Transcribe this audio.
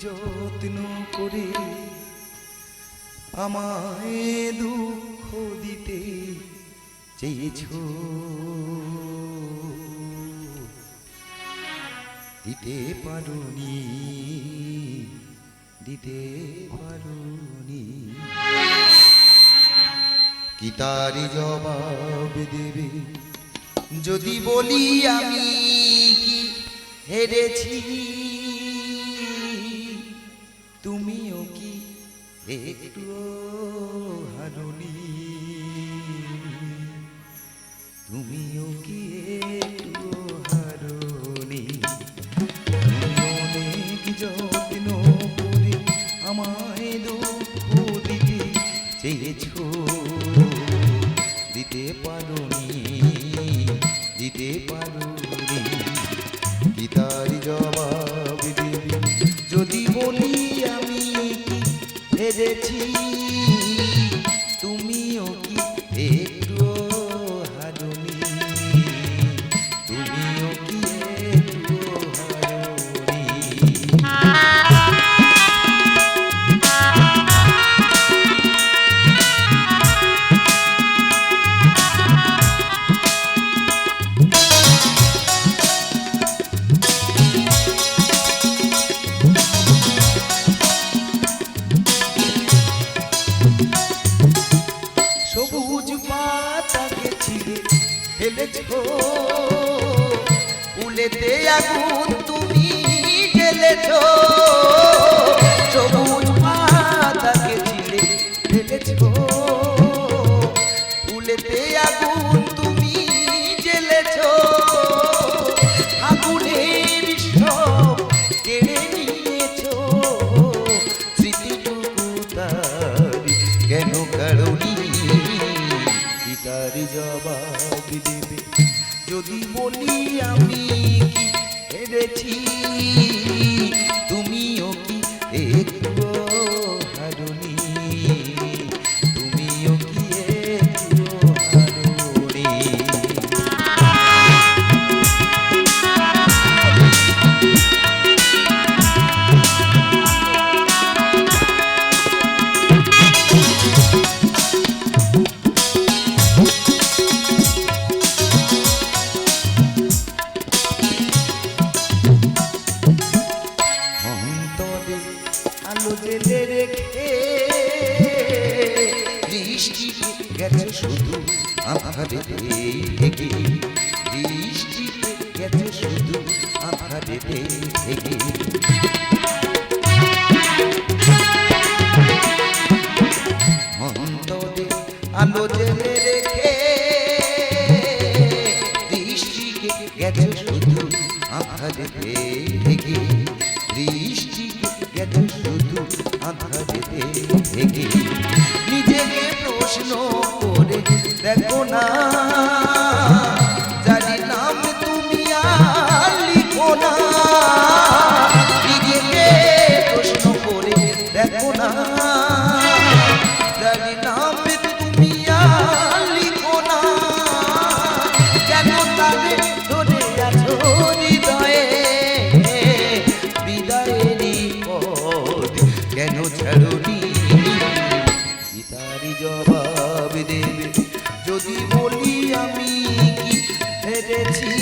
যত্ন করে আমায় দুঃখ দিতে চেয়েছ? দিতে পারুনি দিতে পারুনি। কি তার জবাব দেবে? যদি বলি আমি কি হেরেছি? তুমিও কি একটু হারুনি তুমিও কি একটু হারুনি যত্ন করে আমায় দুঃখ দিতে চেয়েছো। ফুলেতে আগুন তুমি জ্বেলেছ। সবুজ পাতাকে ছিঁড়ে ফেলেছ ফুলেতে আগুন তুমি জ্বেলেছ। আগুনের সব কেড়ে নিয়েছ। স্মৃতিটুকু কেন কারণি? তার জবাব দেবে। যদি বলি আমি কি আলো জেলে রেখে বৃষ্টিতে গেছে শুধু আধারে থেকে। বৃষ্টিতে গেছে শুধু আধারে থেকে। অন্তরে আলো জেলে রেখে বৃষ্টিকে গেছে শুধু আধারে থেকে। বৃষ্টিকে গেছে শুধু আধারে থেকে নিজেকে প্রশ্ন করে দেখো না। জানি নাম তুমি আর লিখো না। নিজেকে প্রশ্ন করে দেখো না। জানি নাম তুমি আর আমি কি হেরেছি?